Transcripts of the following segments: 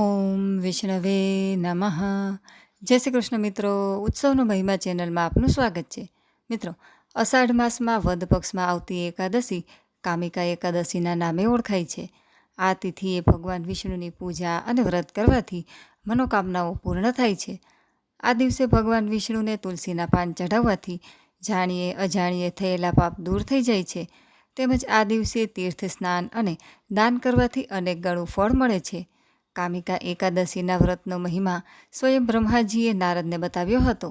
ઓમ વિષ્ણવે નમઃ. જય શ્રી કૃષ્ણ મિત્રો, ઉત્સવનો મહિમા ચેનલમાં આપનું સ્વાગત છે. મિત્રો, અષાઢ માસમાં વદ પક્ષમાં આવતી એકાદશી કામિકા એકાદશીના નામે ઓળખાય છે. આ તિથિએ ભગવાન વિષ્ણુની પૂજા અને વ્રત કરવાથી મનોકામનાઓ પૂર્ણ થાય છે. આ દિવસે ભગવાન વિષ્ણુને તુલસીના પાન ચઢાવવાથી જાણીએ અજાણીએ થયેલા પાપ દૂર થઈ જાય છે. તેમજ આ દિવસે તીર્થ સ્નાન અને દાન કરવાથી અનેક ગણું ફળ મળે છે. કામિકા એકાદશીના વ્રતનો મહિમા સ્વયં બ્રહ્માજીએ નારદને બતાવ્યો હતો.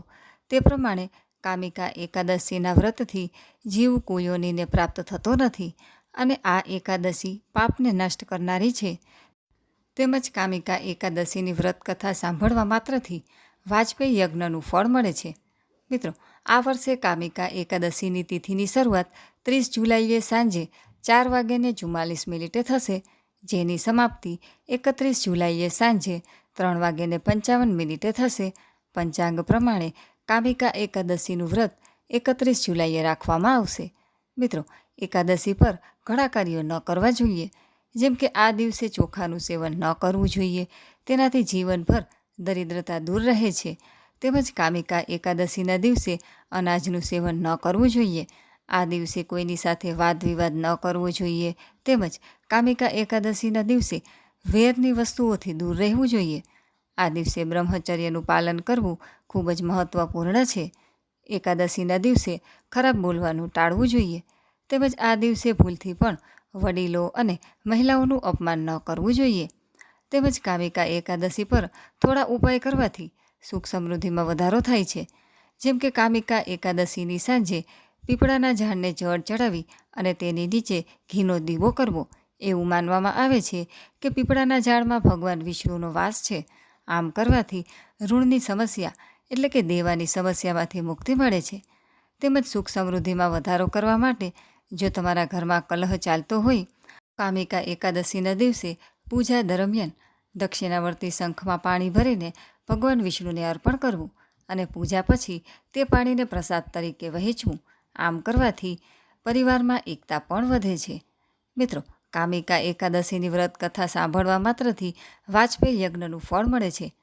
તે પ્રમાણે કામિકા એકાદશીના વ્રતથી જીવ કુયોનીને પ્રાપ્ત થતો નથી અને આ એકાદશી પાપને નષ્ટ કરનારી છે. તેમજ કામિકા એકાદશીની વ્રત કથા સાંભળવા માત્રથી વાજપેયી યજ્ઞનું ફળ મળે છે. મિત્રો, આ વર્ષે કામિકા એકાદશીની તિથિની શરૂઆત ત્રીસ જુલાઈએ સાંજે ચાર વાગ્યાને ચુમ્માલીસ મિનિટે થશે. જેની સમાપ્તિ એકત્રીસ જુલાઈએ સાંજે ત્રણ વાગ્યાને પંચાવન મિનિટે થશે. પંચાંગ પ્રમાણે કામિકા એકાદશીનું વ્રત એકત્રીસ જુલાઈએ રાખવામાં આવશે. મિત્રો, એકાદશી પર ઘણા કાર્યો ન કરવા જોઈએ. જેમ કે આ દિવસે ચોખાનું સેવન ન કરવું જોઈએ. તેનાથી જીવનભર દરિદ્રતા દૂર રહે છે. તેમજ કામિકા એકાદશીના દિવસે અનાજનું સેવન ન કરવું જોઈએ. આ દિવસે કોઈની સાથે વાદ વિવાદ ન કરવો જોઈએ. તેમજ કામિકા એકાદશીના દિવસે વેરની વસ્તુઓથી દૂર રહેવું જોઈએ. આ દિવસે બ્રહ્મચર્યનું પાલન કરવું ખૂબ જ મહત્ત્વપૂર્ણ છે. એકાદશીના દિવસે ખરાબ બોલવાનું ટાળવું જોઈએ. તેમજ આ દિવસે ભૂલથી પણ વડીલો અને મહિલાઓનું અપમાન ન કરવું જોઈએ. તેમજ કામિકા એકાદશી પર થોડા ઉપાય કરવાથી સુખ સમૃદ્ધિમાં વધારો થાય છે. જેમ કે કામિકા એકાદશીની સાંજે પીપળાના ઝાડને જળ ચડાવી અને તેની નીચે ઘીનો દીવો કરવો. એવું માનવામાં આવે છે કે પીપળાના ઝાડમાં ભગવાન વિષ્ણુનો વાસ છે. આમ કરવાથી ઋણની સમસ્યા એટલે કે દેવાની સમસ્યામાંથી મુક્તિ મળે છે. તેમજ સુખ સમૃદ્ધિમાં વધારો કરવા માટે જો તમારા ઘરમાં કલહ ચાલતો હોય, કામિકા એકાદશીના દિવસે પૂજા દરમિયાન દક્ષિણાવર્તી શંખમાં પાણી ભરીને ભગવાન વિષ્ણુને અર્પણ કરવું અને પૂજા પછી તે પાણીને પ્રસાદ તરીકે વહેંચવું. આમ કરવાથી પરિવારમાં એકતા પણ વધે છે. મિત્રો, કામિકા એકાદશીની વ્રત કથા સાંભળવા માત્રથી વાજપેયી યજ્ઞનું ફળ મળે છે.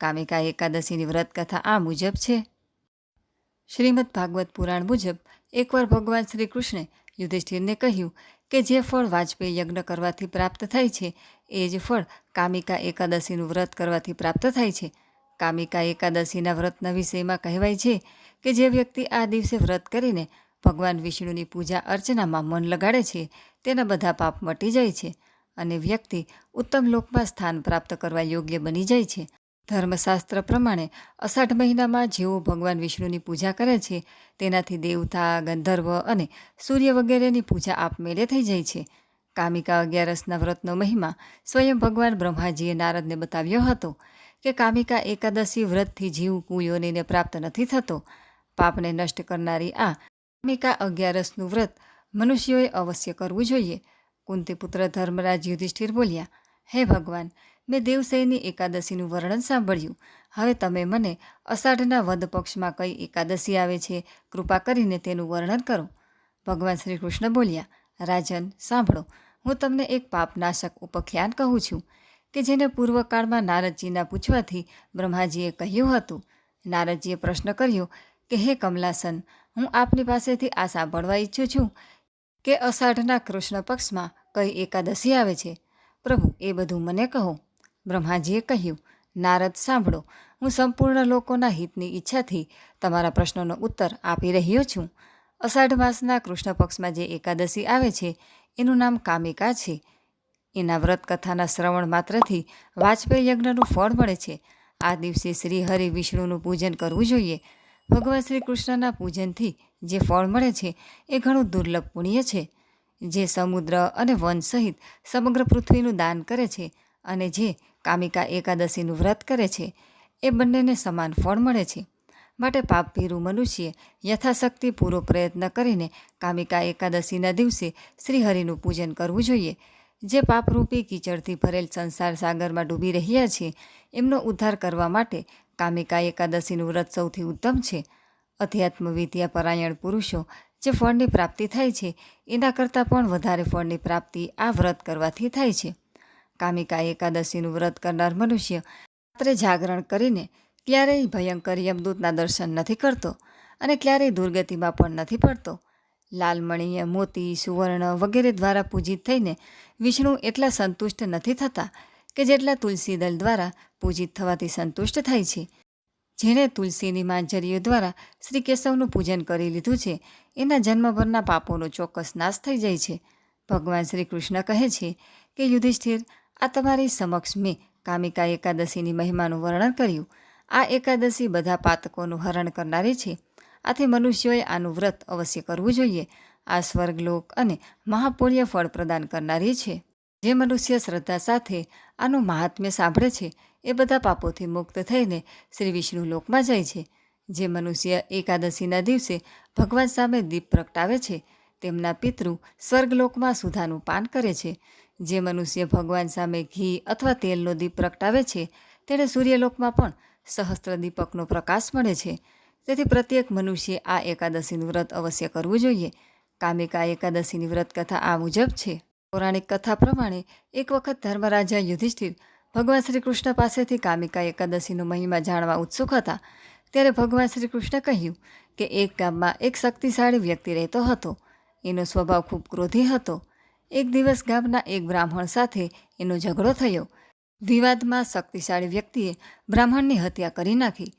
કામિકા એકાદશીની વ્રત કથા આ મુજબ છે. શ્રીમદ ભાગવત પુરાણ મુજબ એકવાર ભગવાન શ્રી કૃષ્ણે યુધિષ્ઠિરને કહ્યું કે જે ફળ વાજપેયી યજ્ઞ કરવાથી પ્રાપ્ત થાય છે, એ જ ફળ કામિકા એકાદશીનું વ્રત કરવાથી પ્રાપ્ત થાય છે. કામિકા એકાદશીના વ્રતના વિષયમાં કહેવાય છે કે જે વ્યક્તિ આ દિવસે વ્રત કરીને ભગવાન વિષ્ણુની પૂજા અર્ચનામાં મન લગાડે છે, તેના બધા પાપ મટી જાય છે અને વ્યક્તિ ઉત્તમ લોકમાં સ્થાન પ્રાપ્ત કરવા યોગ્ય બની જાય છે. ધર્મશાસ્ત્ર પ્રમાણે અષાઢ મહિનામાં જેઓ ભગવાન વિષ્ણુની પૂજા કરે છે, તેનાથી દેવતા, ગંધર્વ અને સૂર્ય વગેરેની પૂજા આપમેળે થઈ જાય છે. કામિકા અગિયારસના વ્રતનો મહિમા સ્વયં ભગવાન બ્રહ્માજીએ નારદને બતાવ્યો હતો કે કામિકા એકાદશી વ્રતથી જીવ કુયોનીને પ્રાપ્ત નથી થતો. પાપને નષ્ટ કરનારી આ કામિકા અગિયારસનું વ્રત મનુષ્યોએ અવશ્ય કરવું જોઈએ. કુંતીપુત્ર ધર્મરાજ યુધિષ્ઠિર બોલ્યા, હે ભગવાન, મેં દેવસૈની એકાદશીનું વર્ણન સાંભળ્યું. હવે તમે મને અષાઢના વદ પક્ષમાં કઈ એકાદશી આવે છે, કૃપા કરીને તેનું વર્ણન કરો. ભગવાન શ્રી કૃષ્ણ બોલ્યા, રાજન, સાંભળો. હું તમને એક પાપનાશક ઉપખ્યાન કહું છું. કે જેને પૂર્વકાળમાં નારદજીના પૂછવાથી બ્રહ્માજીએ કહ્યું હતું. નારદજીએ પ્રશ્ન કર્યો કે, હે કમલાસન, હું આપની પાસેથી આ સાંભળવા ઈચ્છું છું કે અષાઢના કૃષ્ણ પક્ષમાં કઈ એકાદશી આવે છે. પ્રભુ, એ બધું મને કહો. બ્રહ્માજીએ કહ્યું, નારદ, સાંભળો. હું સંપૂર્ણ લોકોના હિતની ઈચ્છાથી તમારા પ્રશ્નોનો ઉત્તર આપી રહ્યો છું. અષાઢ માસના કૃષ્ણ પક્ષમાં જે એકાદશી આવે છે, એનું નામ કામિકા છે. એના વ્રત કથાના શ્રવણ માત્રથી વાજપેયી યજ્ઞનું ફળ મળે છે. આ દિવસે શ્રી હરિ વિષ્ણુનું પૂજન કરવું જોઈએ. ભગવાન શ્રી કૃષ્ણના પૂજનથી જે ફળ મળે છે એ ઘણું દુર્લભ પુણ્ય છે. જે સમુદ્ર અને વન સહિત સમગ્ર પૃથ્વીનું દાન કરે છે અને જે કામિકા એકાદશીનું વ્રત કરે છે, એ બંનેને સમાન ફળ મળે છે. માટે પાપભીરું મનુષ્ય યથાશક્તિ પૂરો પ્રયત્ન કરીને કામિકા એકાદશીના દિવસે શ્રીહરિનું પૂજન કરવું જોઈએ. જે પાપરૂપી કીચડથી ભરેલ સંસાર સાગરમાં ડૂબી રહ્યા છે, એમનો ઉદ્ધાર કરવા માટે કામિકા એકાદશીનું વ્રત સૌથી ઉત્તમ છે. અધ્યાત્મ વિદ્યા પરાયણ પુરુષો, જે ફળની પ્રાપ્તિ થાય છે, એના કરતાં પણ વધારે ફળની પ્રાપ્તિ આ વ્રત કરવાથી થાય છે. કામિકા એકાદશીનું વ્રત કરનાર મનુષ્ય રાત્રે જાગરણ કરીને ક્યારેય ભયંકર યમદૂતના દર્શન નથી કરતો અને ક્યારેય દુર્ગતિમાં પણ નથી પડતો. લાલમણીય મોતી, સુવર્ણ વગેરે દ્વારા પૂજિત થઈને વિષ્ણુ એટલા સંતુષ્ટ નથી થતા કે જેટલા તુલસી દળ દ્વારા પૂજિત થવાથી સંતુષ્ટ થાય છે. જેણે તુલસીની માંજરીઓ દ્વારા શ્રી કેશવનું પૂજન કરી લીધું છે, એના જન્મભરના પાપોનો ચોક્કસ નાશ થઈ જાય છે. ભગવાન શ્રી કૃષ્ણ કહે છે કે, યુધિષ્ઠિર, આ તમારી સમક્ષ મેં કામિકા એકાદશીની મહિમાનું વર્ણન કર્યું. આ એકાદશી બધા પાતકોનું હરણ કરનારી છે. આથી મનુષ્યોએ આનું વ્રત અવશ્ય કરવું જોઈએ. આ સ્વર્ગલોક અને મહાપુણ્ય ફળ પ્રદાન કરનારી છે. જે મનુષ્ય શ્રદ્ધા સાથે આનું મહાત્મ્ય સાંભળે છે, એ બધા પાપોથી મુક્ત થઈને શ્રી વિષ્ણુ લોકમાં જાય છે. જે મનુષ્ય એકાદશીના દિવસે ભગવાન સામે દીપ પ્રગટાવે છે, તેમના પિતૃ સ્વર્ગલોકમાં સુધાનું પાન કરે છે. જે મનુષ્ય ભગવાન સામે ઘી અથવા તેલનો દીપ પ્રગટાવે છે, તેણે સૂર્યલોકમાં પણ સહસ્ત્ર દીપકનો પ્રકાશ મળે છે. તેથી પ્રત્યેક મનુષ્ય આ એકાદશીનું વ્રત અવશ્ય કરવું જોઈએ. કામિકા એકાદશીની વ્રત કથા આ મુજબ છે. પૌરાણિક કથા પ્રમાણે એક વખત ધર્મરાજા યુધિષ્ઠિર ભગવાન શ્રી કૃષ્ણ પાસેથી કામિકા એકાદશીનો મહિમા જાણવા ઉત્સુક હતા. ત્યારે ભગવાન શ્રી કૃષ્ણ કહ્યું કે એક ગામમાં એક શક્તિશાળી વ્યક્તિ રહેતો હતો. એનો સ્વભાવ ખૂબ ક્રોધી હતો. એક દિવસ ગામના એક બ્રાહ્મણ સાથે એનો ઝઘડો થયો. વિવાદમાં શક્તિશાળી વ્યક્તિએ બ્રાહ્મણની હત્યા કરી નાખી.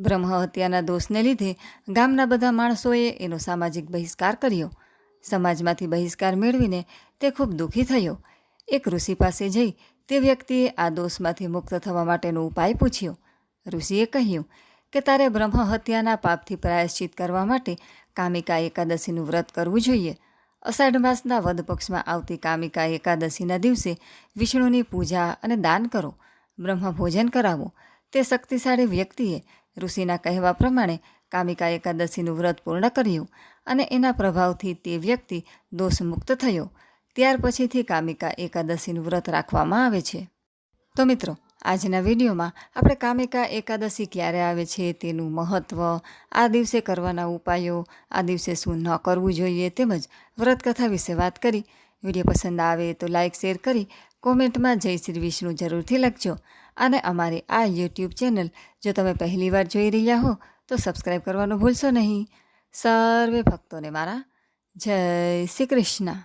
બ્રહ્મ હત્યાના દોષને લીધે ગામના બધા માણસોએ એનો સામાજિક બહિષ્કાર કર્યો. સમાજમાંથી બહિષ્કાર મેળવીને તે ખૂબ દુઃખી થયો. એક ઋષિ પાસે જઈ તે વ્યક્તિએ આ દોષમાંથી મુક્ત થવા માટેનો ઉપાય પૂછ્યો. ઋષિએ કહ્યું કે તારે બ્રહ્મ હત્યાના પાપથી પ્રાયશ્ચિત કરવા માટે કામિકા એકાદશીનું વ્રત કરવું જોઈએ. અષાઢ માસના વદ પક્ષમાં આવતી કામિકા એકાદશીના દિવસે વિષ્ણુની પૂજા અને દાન કરો. બ્રહ્મ ભોજન કરાવો. તે શક્તિશાળી વ્યક્તિએ ઋષિના કહેવા પ્રમાણે કામિકા એકાદશીનું વ્રત પૂર્ણ કર્યું અને એના પ્રભાવથી તે વ્યક્તિ દોષમુક્ત થયો. ત્યાર પછીથી કામિકા એકાદશીનું વ્રત રાખવામાં આવે છે. તો મિત્રો, આજના વિડીયોમાં આપણે કામિકા એકાદશી ક્યારે આવે છે, તેનું મહત્ત્વ આ દિવસે કરવાના ઉપાયો, આ દિવસે શું ન કરવું જોઈએ તેમજ વ્રતકથા વિશે વાત કરી. વીડિયો પસંદ આવે તો લાઇક શેર કરી. કોમેન્ટમાં જય શ્રી વિષ્ણુ જરૂરથી લખજો. અને અમારી આ યુટ્યુબ ચેનલ જો તમે પહેલીવાર જોઈ રહ્યા હો, તો સબસ્ક્રાઈબ કરવાનું ભૂલશો નહીં. સર્વે ભક્તોને મારા જય શ્રી કૃષ્ણ.